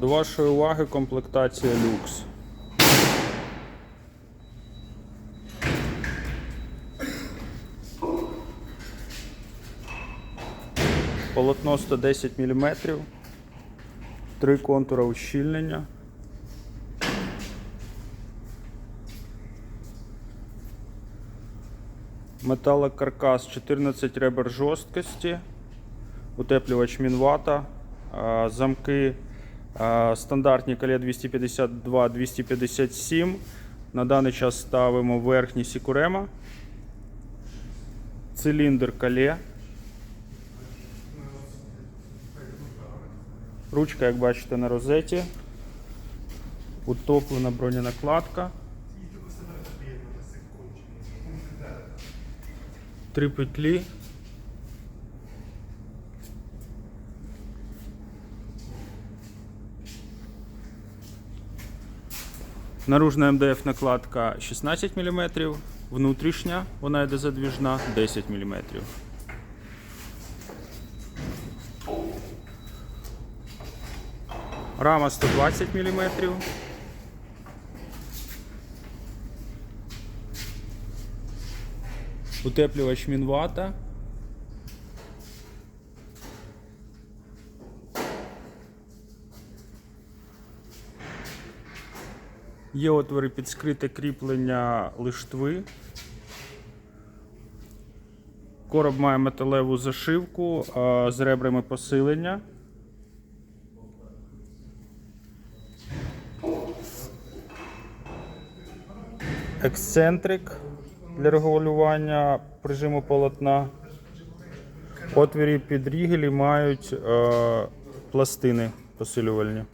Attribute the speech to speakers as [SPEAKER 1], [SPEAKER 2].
[SPEAKER 1] До вашої уваги комплектація люкс. Полотно 110 мм, три контура ущільнення. Металокаркас 14 ребер жорсткості, утеплювач мінвата, замки стандартні калє 252-257. На даний час ставимо верхній сікурема, циліндр калє. Ручка, як бачите, на розеті. Утоплена броненакладка. Три петлі. Наружна МДФ накладка 16 мм, внутрішня, вона йде задвіжна 10 мм. Рама 120 мм. Утеплювач мінвата. Є отвори під скрите кріплення лиштви. Короб має металеву зашивку з ребрами посилення. Ексцентрик для регулювання прижиму полотна. Отвірі під рігелі мають пластини посилювальні.